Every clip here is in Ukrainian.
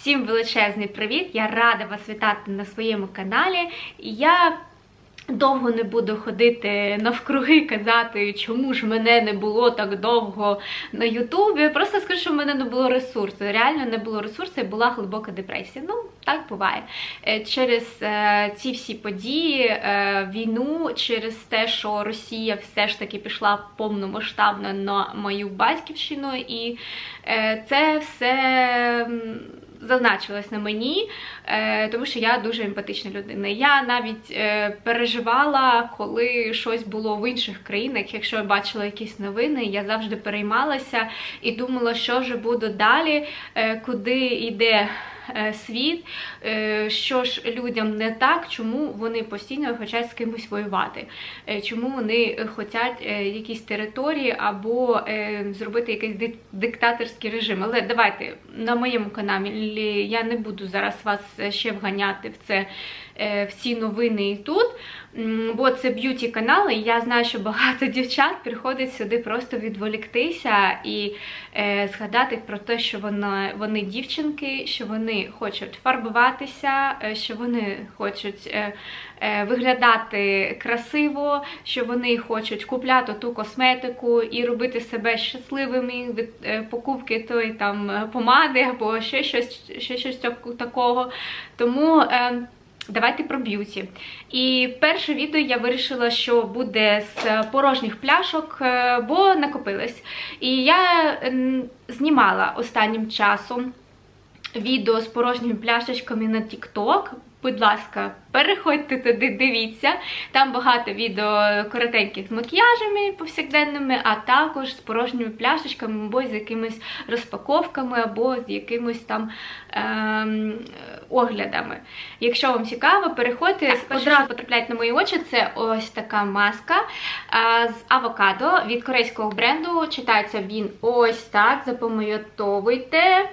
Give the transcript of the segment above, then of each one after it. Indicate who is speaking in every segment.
Speaker 1: Всім величезний привіт! Я рада вас вітати на своєму каналі. Я довго не буду ходити навкруги, казати, чому ж мене не було так довго на Ютубі. Просто скажу, що в мене не було ресурсу. Реально не було ресурсу і була глибока депресія. Ну, так буває. Е, Через е, ці всі події, е, війну, через те, що Росія все ж таки пішла повномасштабно на мою батьківщину, і це все. Зазначилось на мені, е, тому що я дуже емпатична людина. Я навіть е, переживала, коли щось було в інших країнах. Якщо я бачила якісь новини, я завжди переймалася і думала, що ж буде далі, е, куди йде світ, е, що ж людям не так, чому вони постійно хочуть з кимось воювати, е, чому вони хочуть е, якісь території або е, зробити якийсь дик- диктаторський режим. Але давайте на моєму каналі я не буду зараз вас ще вганяти в це е, в ці новини і тут. Бо це б'юті канал, і я знаю, що багато дівчат приходять сюди просто відволіктися і е, згадати про те, що вони, дівчинки, що вони хочуть фарбуватися, е, що вони хочуть виглядати красиво, що вони хочуть купляти ту косметику і робити себе щасливими від покупки тої там помади або ще щось, ще щось такого. Тому. Е, Давайте про б'юті. І перше відео я вирішила, що буде з порожніх пляшок, е, бо накопилось. І я знімала останнім часом відео з порожніми пляшечками на TikTok. Будь ласка, переходьте туди, дивіться. Там багато відео коротеньких з макіяжами повсякденними, а також з порожніми пляшечками, або з якимись розпаковками, або з якимось там ем, оглядами. Якщо вам цікаво, переходьте. Одразу потрапляють на мої очі. Це ось така маска а, з авокадо від корейського бренду. Читається він ось так. Запам'ятовуйте.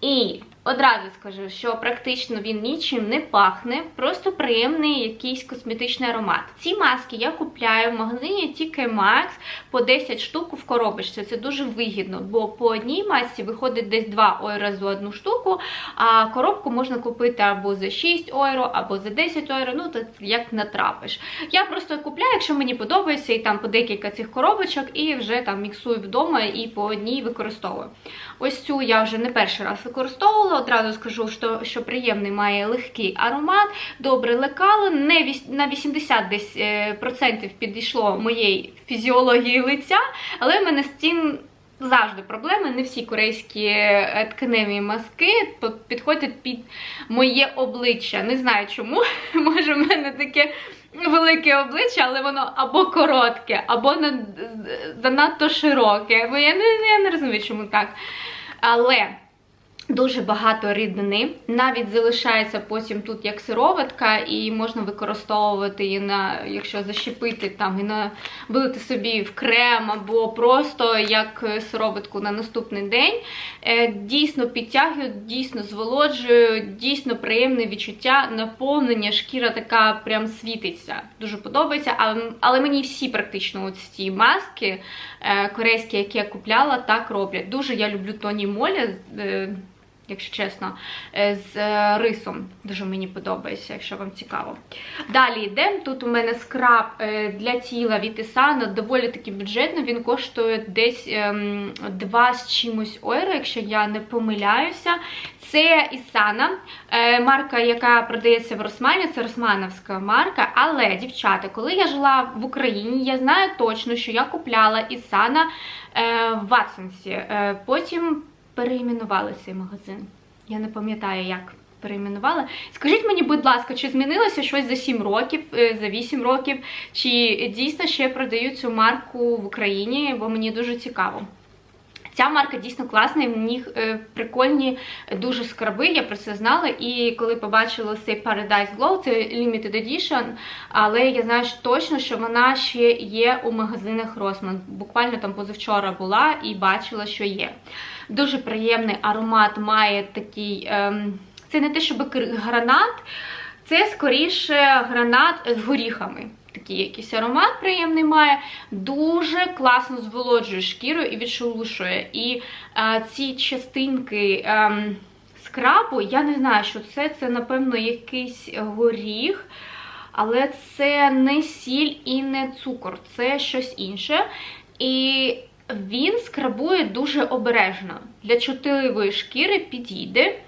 Speaker 1: І одразу скажу, що практично він нічим не пахне, просто приємний якийсь косметичний аромат. Ці маски я купляю в магазині TK Maxx по 10 штук в коробочці. Це дуже вигідно, бо по одній масці виходить десь 2 ойра за одну штуку, а коробку можна купити або за 6 ойро, або за 10 ойро, ну то як натрапиш. Я просто купляю, якщо мені подобається, і там по декілька цих коробочок, і вже там міксую вдома і по одній використовую. Ось цю я вже не перший раз використовувала. Одразу скажу, що, що приємний має легкий аромат, добре лекало, не на 80 десь е, процентів підійшло моєї фізіології лиця, але в мене з цим завжди проблеми. Не всі корейські е, тканеві маски підходять під моє обличчя. Не знаю чому. Може, в мене таке. Велике обличчя, але воно або коротке, або занадто широке. Бо я не, я не розумію, чому так. Але дуже багато рідини. Навіть залишається потім тут як сироватка, і можна використовувати її на, якщо защепити там і на вилити собі в крем, або просто як сироватку на наступний день. Е, Дійсно підтягує, дійсно зволоджує, дійсно приємне відчуття, наповнення, шкіра така прям світиться. Дуже подобається. Але, але мені всі практично от ці маски е, корейські, які я купляла, так роблять. Дуже я люблю Тоні Молі. Якщо чесно, е, з е, рисом дуже мені подобається, якщо вам цікаво. Далі йдемо. Тут у мене скраб е, для тіла від Isana, доволі таки бюджетно. Він коштує десь ем, 2 з чимось ойро, якщо я не помиляюся. Це е, марка, яка продається в Росмані, це Росмановська марка. Але, дівчата, коли я жила в Україні, я знаю точно, що я купляла е, в Ватсонсі. Потім переіменували цей магазин. Я не пам'ятаю, як переіменували. Скажіть мені, будь ласка, чи змінилося щось за 7 років, е, за 8 років, чи дійсно ще продають цю марку в Україні, бо мені дуже цікаво. Ця марка дійсно класна, і в них е, прикольні дуже скраби, я про це знала. І коли побачила цей Paradise Glow, це Limited Edition, але я знаю точно, що вона ще є у магазинах Росман. Буквально там позавчора була і бачила, що є. Дуже приємний аромат має такий. ем, це не те, щоб гранат, це скоріше гранат з горіхами. Такий якийсь аромат приємний має, дуже класно зволоджує шкіру і відшелушує. І е, ці частинки ем, скрабу. Я не знаю, що це. Це, напевно, якийсь горіх. Але це не сіль і не цукор, це щось інше. І він скрабує дуже обережно. Для чутливої шкіри підійде.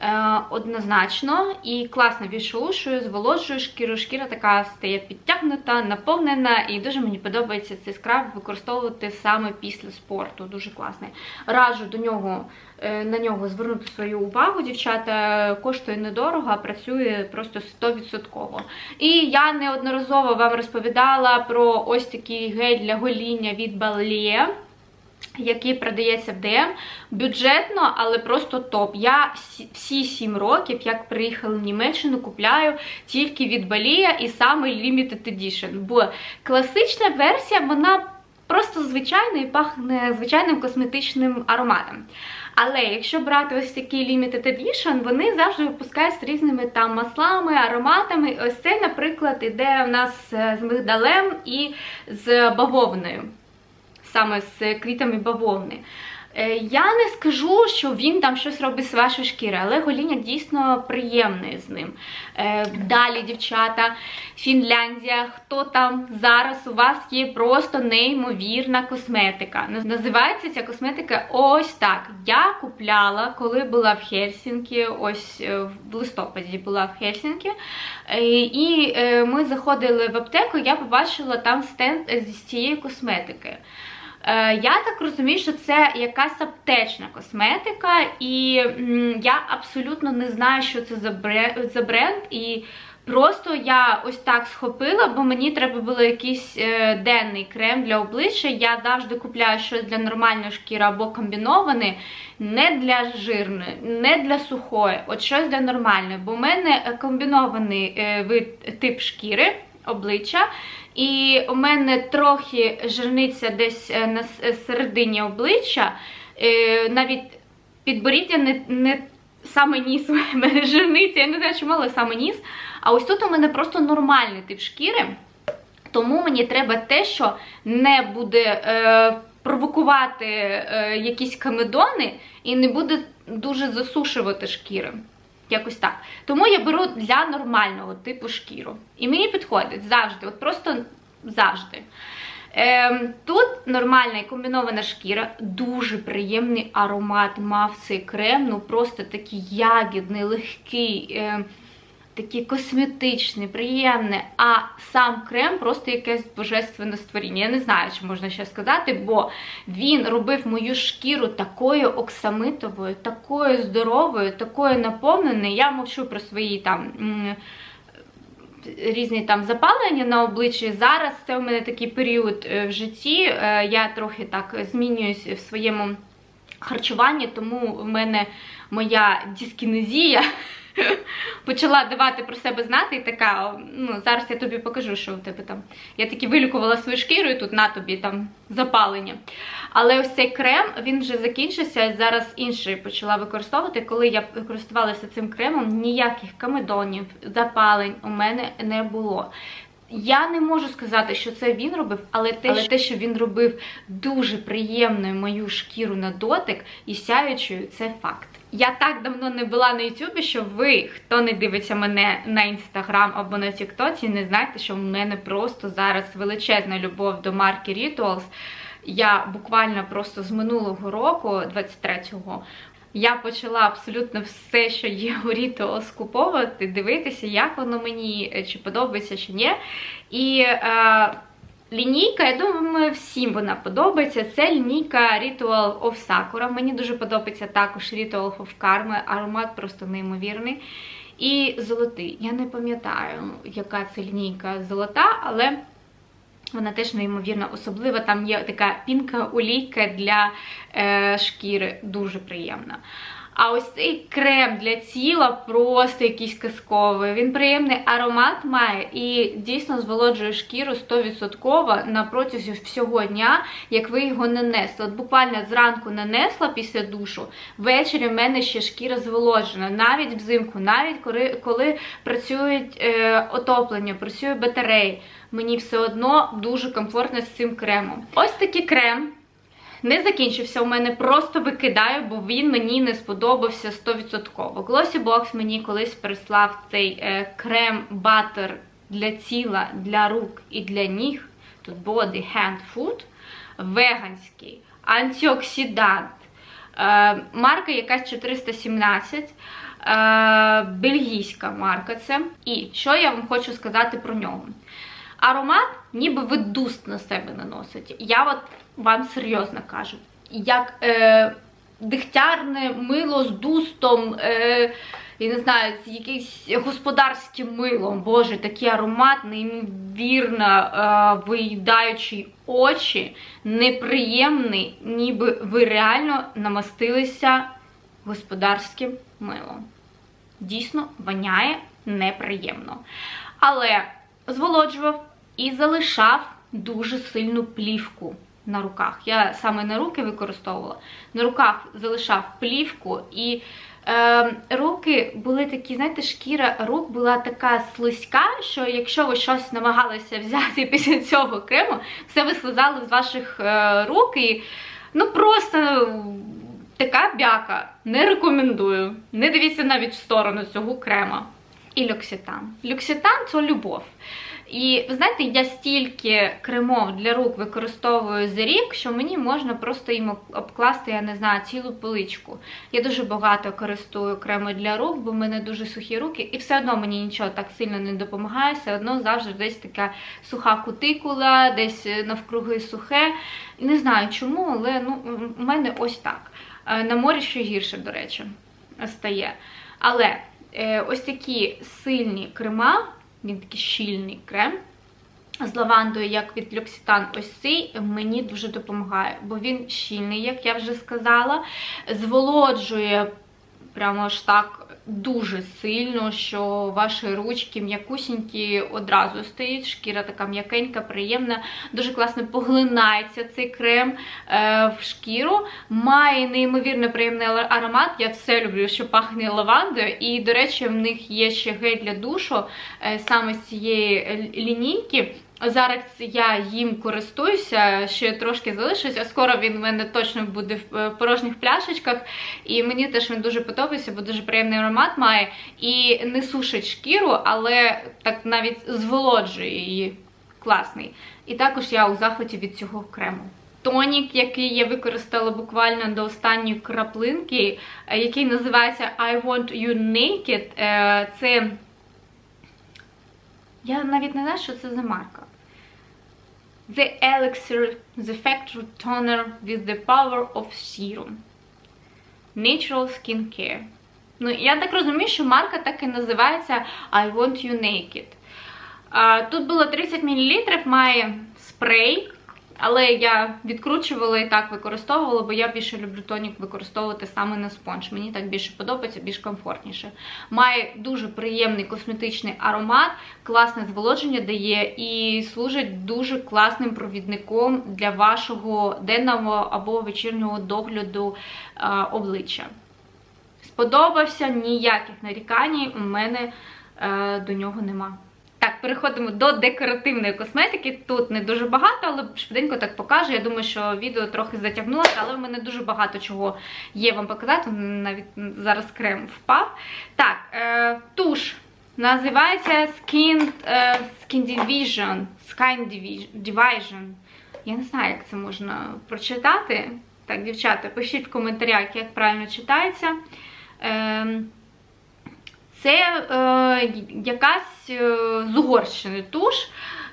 Speaker 1: Е, однозначно і класно відшелушує, зволожує шкіру. Шкіра така стає підтягнута, наповнена, і дуже мені подобається цей скраб використовувати саме після спорту. Дуже класний. Раджу до нього е, на нього звернути свою увагу, дівчата. Коштує недорого, а працює просто 100%. І я неодноразово вам розповідала про ось такий гель для гоління від Balea який продається в ДМ, бюджетно, але просто топ. Я всі 7 років, як приїхала в Німеччину, купляю тільки від Балія і саме Limited Edition. Бо класична версія, вона просто звичайна і пахне звичайним косметичним ароматом. Але якщо брати ось такі Limited Edition, вони завжди випускають з різними там маслами, ароматами. Ось це, наприклад, іде у нас з мигдалем і з бавовною саме з квітами бавовни. Е, я не скажу, що він там щось робить з вашої шкіри, але гоління дійсно приємне з ним. Е, далі, дівчата, Фінляндія, хто там зараз у вас є просто неймовірна косметика. Називається ця косметика ось так. Я купляла, коли була в Хельсінкі, ось е, в листопаді була в Хельсінкі. І ми заходили в аптеку, я побачила там стенд з цієї косметики. Е, я так розумію, що це якась аптечна косметика, і я абсолютно не знаю, що це за бренд. І просто я ось так схопила, бо мені треба було якийсь е, денний крем для обличчя. Я завжди купляю щось для нормальної шкіри або комбіноване, не для жирної, не для сухої, от щось для нормальної. Бо в мене комбінований е, вид тип шкіри обличчя. І у мене трохи жирниця десь е, на е, середині обличчя, е, навіть підборіддя не не саме ніс у мене жирниця, я не знаю, чому, але саме ніс. А ось тут у мене просто нормальний тип шкіри, тому мені треба те, що не буде е, провокувати е, якісь камедони і не буде дуже засушувати шкіри. Якось так. Тому я беру для нормального типу шкіру. І мені підходить завжди, от просто завжди. Ем, Тут нормальна і комбінована шкіра, дуже приємний аромат мав цей крем, ну просто такий ягідний, легкий. Ем, такі косметичні, приємне, а сам крем просто якесь божественне створіння. Я не знаю, чи можна ще сказати, бо він робив мою шкіру такою оксамитовою, такою здоровою, такою наповненою. Я мовчу про свої там. Різні там запалення на обличчі. Зараз це у мене такий період е, в житті. Е, я трохи так змінююсь в своєму харчуванні, тому в мене моя дискінезія почала давати про себе знати, і така, ну, зараз я тобі покажу, що у тебе там. Я таки вилікувала свою шкіру, і тут на тобі там запалення. Але ось цей крем, він вже закінчився, і зараз інший почала використовувати. Коли я користувалася цим кремом, ніяких камедонів, запалень у мене не було. Я не можу сказати, що це він робив, але те, але те, що він робив дуже приємною мою шкіру на дотик і сяючою, це факт. Я так давно не була на Ютубі, що ви, хто не дивиться мене на інстаграм або на Тіктоці, не знаєте, що в мене просто зараз величезна любов до марки Rituals. Я буквально просто з минулого року, 23-го, я почала абсолютно все, що є у Ріто, скуповувати, дивитися, як воно мені, е, чи подобається, чи ні. І е, лінійка, я думаю, всім вона подобається. Це лінійка Ritual of Sakura. Мені дуже подобається також Ritual of Karma, аромат просто неймовірний. І золотий. Я не пам'ятаю, яка це лінійка золота, але. Вона теж неймовірно особлива. Там є така пінка олійка для е, шкіри, дуже приємна. А ось цей крем для тіла просто якийсь казковий. Він приємний аромат має і дійсно зволоджує шкіру 100% на протязі всього дня, як ви його нанесли. От буквально зранку нанесла після душу, ввечері в мене ще шкіра зволоджена, навіть взимку, навіть коли коли працюють е, отоплення, працює батареї. Мені все одно дуже комфортно з цим кремом. Ось такий крем не закінчився у мене, просто викидаю, бо він мені не сподобався 100%. Glossy Box мені колись прислав цей е, крем-батер для тіла, для рук і для ніг. Тут Body Hand Food, веганський, антиоксидант. Е, марка якась 417. Е, бельгійська марка це. І що я вам хочу сказати про нього? Аромат, ніби ви дуст на себе наносите. Я от вам серйозно кажу. Як е, дихтярне мило з дустом, е, я не знаю, з якимось господарським милом. Боже, такий аромат, неймовірно е, виїдаючий очі, неприємний, ніби ви реально намастилися господарським милом. Дійсно, воняє неприємно. Але зволоджував і залишав дуже сильну плівку на руках. Я саме на руки використовувала. На руках залишав плівку, і е, руки були такі, знаєте, шкіра рук була така слизька, що якщо ви щось намагалися взяти після цього крему, все вислизало з ваших е, рук і ну просто. Така бяка. Не рекомендую. Не дивіться навіть в сторону цього крема. І люкситан. Люкситан це любов. І ви знаєте, я стільки кремов для рук використовую за рік, що мені можна просто їм обкласти, я не знаю, цілу поличку. Я дуже багато користую креми для рук, бо в мене дуже сухі руки, і все одно мені нічого так сильно не допомагає, все одно завжди десь така суха кутикула, десь навкруги сухе. Не знаю чому, але ну, у мене ось так. Е, на морі ще гірше, до речі, стає. Але е, ось такі сильні крема, він такий щільний крем. З лавандою, як від Люкситан, ось цей мені дуже допомагає, бо він щільний, як я вже сказала, зволоджує прямо аж так дуже сильно, що ваші ручки м'якусінькі одразу стають, шкіра така м'якенька, приємна, дуже класно поглинається цей крем е, в шкіру. Має неймовірно приємний аромат. Я все люблю, що пахне лавандою. І, до речі, в них є ще гель для душу е, саме з цієї лінійки. Зараз я їм користуюся, ще трошки залишуся. Скоро він в мене точно буде в е, порожніх пляшечках. І мені теж він дуже подобається, бо дуже приємний аромат має. І не сушить шкіру, але так навіть зволоджує її. Класний. І також я у захваті від цього крему. Тонік, який я використала буквально до останньої краплинки, е, який називається I Want You Naked. Е, це. Я навіть не знаю, що це за марка. The Elixir The Factor Toner with the Power of Serum. Natural Skin Care. Ну, я так розумію, що марка так і називається I Want You Naked. А, Тут було 30 мл, має спрей. Але я відкручувала і так використовувала, бо я більше люблю тонік використовувати саме на спонж. Мені так більше подобається, більш комфортніше. Має дуже приємний косметичний аромат, класне зволодження дає і служить дуже класним провідником для вашого денного або вечірнього догляду а, обличчя. Сподобався ніяких нарікань у мене е, до нього нема. Так, переходимо до декоративної косметики. Тут не дуже багато, але швиденько так покажу. Я думаю, що відео трохи затягнулося, але в мене дуже багато чого є вам показати. Навіть зараз крем впав. Так, е, туш. Називається Skin е, Skin Division. Skin Division. Я не знаю, як це можна прочитати. Так, дівчата, пишіть в коментарях, як правильно читається. Е, це е, якась е, з Угорщини туш,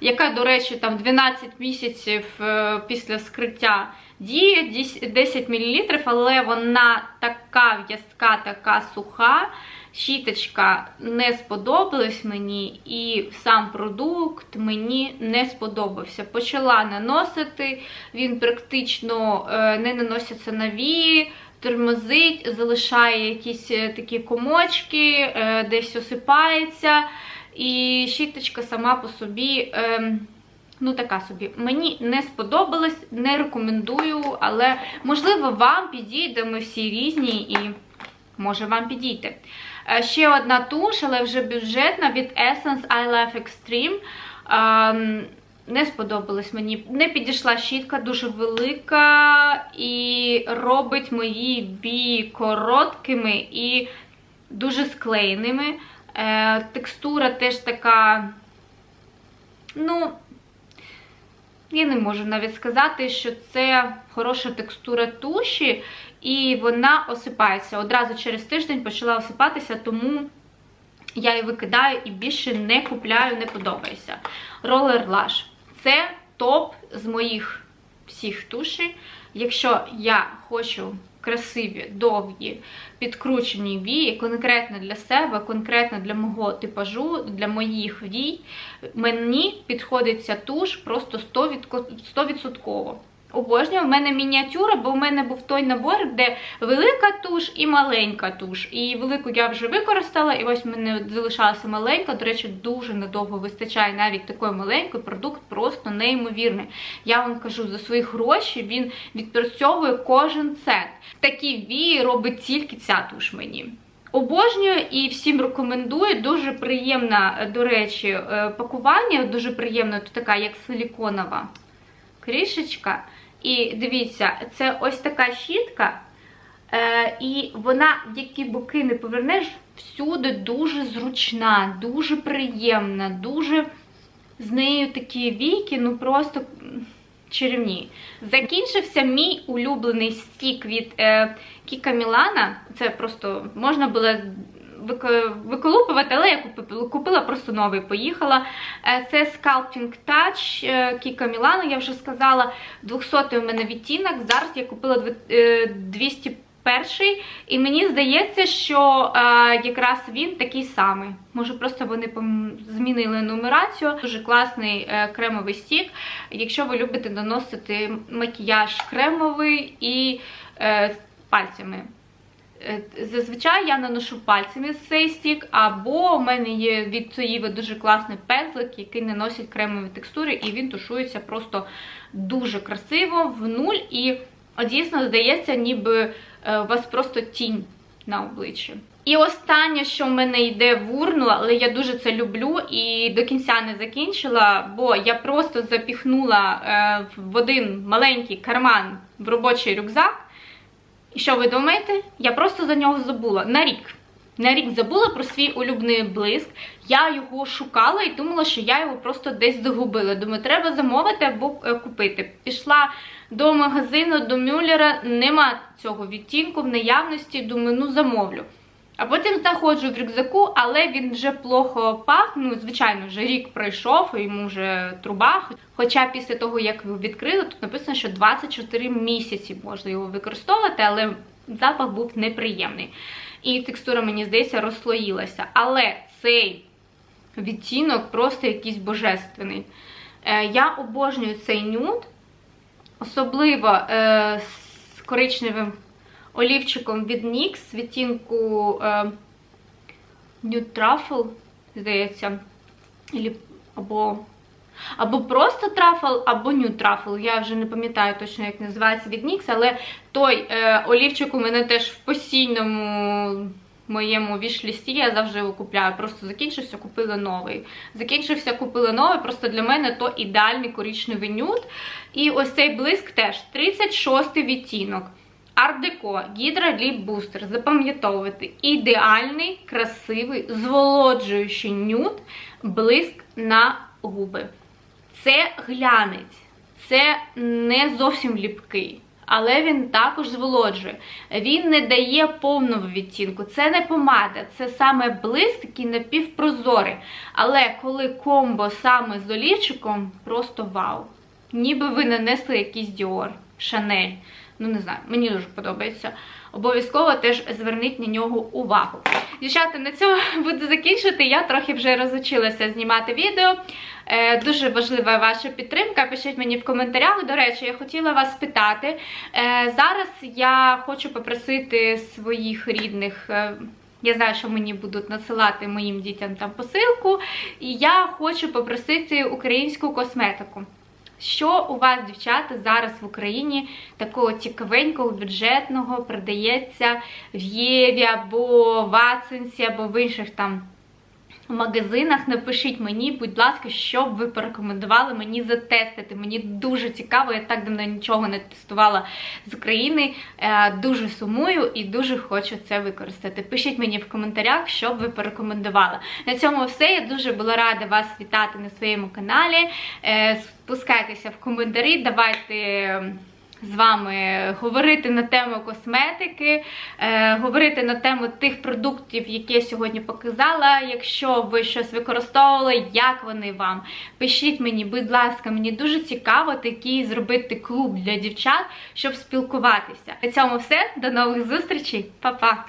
Speaker 1: яка, до речі, там 12 місяців е, після скриття діє 10 мл, але вона така в'язка, така суха. Щіточка не сподобалась мені, і сам продукт мені не сподобався. Почала наносити, він практично е, не наноситься на вії, тормозить, залишає якісь е, такі комочки, е, десь осипається. І щіточка сама по собі, ем, ну така собі. Мені не сподобалось, не рекомендую, але, можливо, вам підійде, ми всі різні і може вам підійти. Е, ще одна туш, але вже бюджетна від Essence I Love Extreme. Не сподобалось мені. Не підійшла щітка, дуже велика і робить мої вії короткими і дуже склеєними. Е, Текстура теж така, ну, я не можу навіть сказати, що це хороша текстура туші, і вона осипається. Одразу через тиждень почала осипатися, тому я її викидаю і більше не купляю, не подобається. Roller Lash. Це топ з моїх всіх туші. Якщо я хочу красиві, довгі, підкручені вії, конкретно для себе, конкретно для мого типажу, для моїх вій, мені підходить ця туш просто 100%. Обожнюю, в мене мініатюра, бо в мене був той набор, де велика туш і маленька туш. І велику я вже використала, і ось в мене залишалася маленька. До речі, дуже надовго вистачає навіть такої маленької. Продукт просто неймовірний. Я вам кажу, за свої гроші він відпрацьовує кожен цент. Такі вії робить тільки ця туш мені. Обожнюю і всім рекомендую. Дуже приємна, до речі, е, пакування. Дуже приємна, тут така, як силіконова кришечка. І дивіться, це ось така щітка, е, і вона, які боки не повернеш, всюди дуже зручна, дуже приємна, дуже з нею такі віки, ну просто чарівні. Закінчився мій улюблений стік від е, Кіка Мілана. Це просто можна було виколупувати, але я купила, просто новий, поїхала. Е, це Sculpting Touch Кіка Мілана, я вже сказала. 200 у мене відтінок. Зараз я купила 201 е, і мені здається, що е, якраз він такий самий. Може, просто вони змінили нумерацію. Дуже класний е, кремовий стік. Якщо ви любите наносити макіяж кремовий і е, пальцями. Е, зазвичай я наношу пальцями цей стік, або в мене є від Соїви дуже класний пензлик, який не носить кремові текстури, і він тушується просто дуже красиво в нуль. І дійсно здається, ніби е, у вас просто тінь на обличчі. І останнє, що в мене йде в урну, але я дуже це люблю і до кінця не закінчила, бо я просто запіхнула е, в один маленький карман в робочий рюкзак. І що ви думаєте? Я просто за нього забула на рік. На рік забула про свій улюбний блиск. Я його шукала і думала, що я його просто десь загубила. Думаю, треба замовити або е, купити. Пішла до магазину, до Мюллера, нема цього відтінку в наявності. Думаю, ну замовлю. А потім знаходжу в рюкзаку, але він вже плохо пах. Ну, звичайно, вже рік пройшов, йому вже труба. Хоча після того, як ви відкрили, тут написано, що 24 місяці можна його використовувати, але запах був неприємний. І текстура, мені здається, розслоїлася. Але цей відтінок просто якийсь божественний. Е, я обожнюю цей нюд, особливо е, з коричневим олівчиком від NYX відтінку е, Nude Truffle, здається, або або просто трафл, або Nude Truffle. Я вже не пам'ятаю точно, як називається від NYX, але той е, олівчик у мене теж в постійному моєму вішлісті, я завжди його купляю. Просто закінчився, купила новий. Закінчився, купила новий, просто для мене то ідеальний коричневий нюд. І ось цей блиск теж 36 відтінок. Ардеко, Гідра Ліп Бустер. Запам'ятовувати ідеальний, красивий, зволоджуючий нюд, блиск на губи. Це глянець, це не зовсім ліпкий. Але він також зволоджує. Він не дає повного відтінку. Це не помада, це саме блиск, такий напівпрозорий. Але коли комбо саме з олівчиком, просто вау. Ніби ви нанесли якийсь Dior, Chanel. Ну, не знаю, мені дуже подобається. Обов'язково теж зверніть на нього увагу. Дівчата, на цьому буду закінчувати. Я трохи вже розучилася знімати відео. Е, Дуже важлива ваша підтримка. Пишіть мені в коментарях. До речі, я хотіла вас питати. Е, Зараз я хочу попросити своїх рідних. Е, я знаю, що мені будуть надсилати моїм дітям там посилку. І я хочу попросити українську косметику. Що у вас, дівчата, зараз в Україні такого цікавенького, бюджетного продається в Єві або в Аценсі, або в інших там магазинах. Напишіть мені, будь ласка, що б ви порекомендували мені затестити. Мені дуже цікаво, я так давно нічого не тестувала з України. Е, Дуже сумую і дуже хочу це використати. Пишіть мені в коментарях, що б ви порекомендували. На цьому все. Я дуже була рада вас вітати на своєму каналі. Е, Спускайтеся в коментарі, давайте з вами говорити на тему косметики, е, говорити на тему тих продуктів, які я сьогодні показала. Якщо ви щось використовували, як вони вам? Пишіть мені, будь ласка, мені дуже цікаво такий зробити клуб для дівчат, щоб спілкуватися. На цьому все. До нових зустрічей, Па-па!